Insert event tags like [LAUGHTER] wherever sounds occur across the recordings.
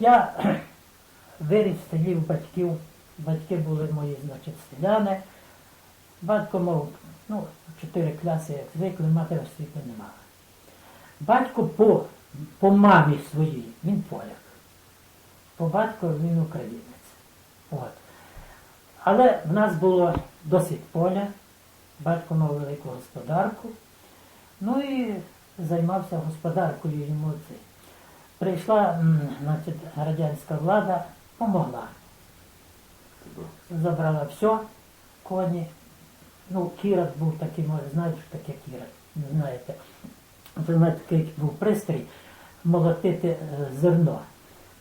Я [CLEARS THROAT] виріс в батьків. Батьки були мої, значить, селяни. Батько мав, ну, чотири класи, як звикли, мати освіти не мала. Батько по, по мамі своїй, він поляк. По батьку він українець. От. Але в нас було досить поля, батько мав велику господарку. Ну і займався господаркою йому цей. Прийшла значить, радянська влада, помогла. Забрала все, коні. Ну, кірат був такий, може, знаєте, що таке кірат? Знаєте. Це знаєте, такий був пристрій молотити е, зерно.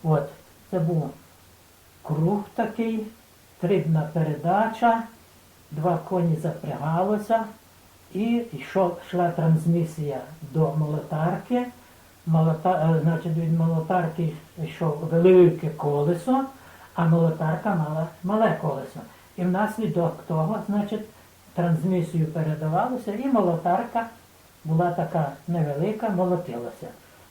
От, це був круг такий, трибна передача, два коні запрягалося, і йшов, йшла трансмісія до молотарки. Молота, е, значить, від молотарки йшов велике колесо, а молотарка мала мале колесо. І внаслідок того, значить, трансмісію передавалося, і молотарка була така невелика, молотилася.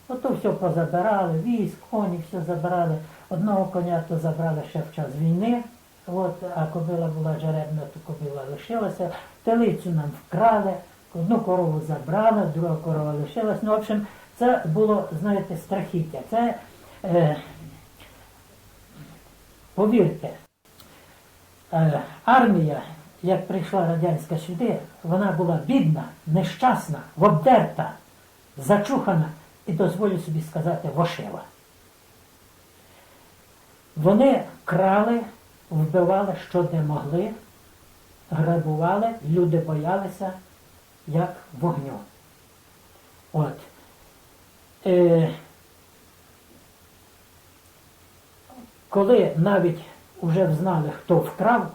Ото все позабирали, військ, коні, все забрали. Одного коня то забрали ще в час війни, от, а кобила була жеребна, то кобила лишилася. Телицю нам вкрали, одну корову забрали, друга корова лишилась. Ну, в общем, це було, знаєте, страхіття. Це, е, повірте, е, армія, як прийшла радянська сюди, вона була бідна, нещасна, обдерта, зачухана і дозволю собі сказати вошива. Вони крали, вбивали, що де могли, грабували, люди боялися, як вогню. От. Е, коли навіть вже взнали, хто вкрав,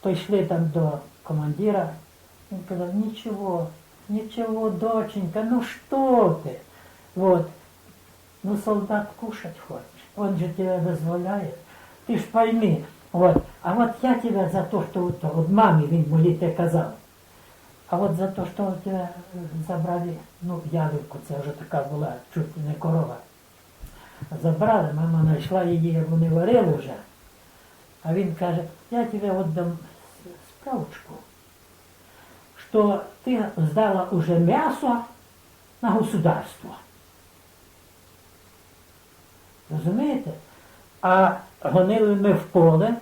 то йшли там до командира, він казав, нічого, нічого, доченька, ну що ти? Вот. Ну, солдат кушать хоче, он же тебе дозволяє. Ти ж пойми, вот. а от я тебе за то, що то, от мамі він мені те казав. А от за те, що тебе забрали, ну, ялівку, це вже така була, чуть не корова. Забрали, мама знайшла її, вони варили вже. А він каже, я тебе віддам справочку, що ти здала уже м'ясо на государство. Розумієте? А гонили ми в поле,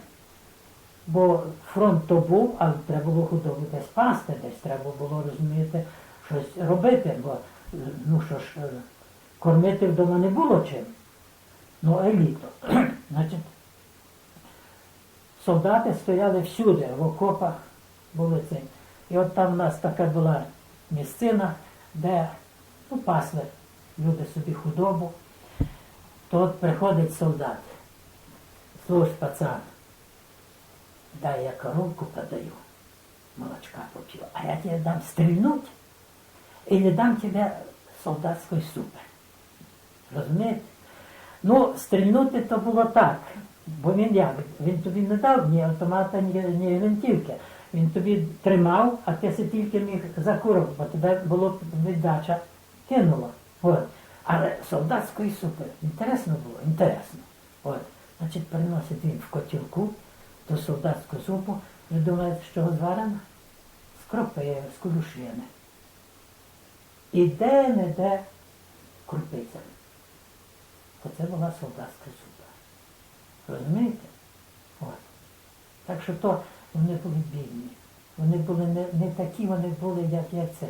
бо фронт то був, але треба було худобу десь пасти, десь треба було, розумієте, щось робити, бо ну що ж, е, кормити вдома не було чим. Ну, еліто. [CLEARS THROAT] Значить, солдати стояли всюди, в окопах були ці. І от там у нас така була місцина, де ну, пасли люди собі худобу. То от приходить солдат. Слушай, пацан, дай я коровку подаю, молочка попью, а я тебе дам стрельнуть или дам тебе солдатської супи. Розумієте? Ну, стрільнути то було так, бо він як? Він тобі не дав ні автомата, ні, ні гвинтівки. Він тобі тримав, а ти тільки міг за курок, бо тебе було віддача кинула. От. Але солдатської супи. Інтересно було, інтересно. От. Значить, приносить він в котілку ту солдатську супу. Ви думаєте, з чого зварена? З кропиви, з кулюшини. І де-не-де крупиця. Оце була солдатська супа. Розумієте? От. Так що то вони були бідні. Вони були не, не такі, вони були, як я цей.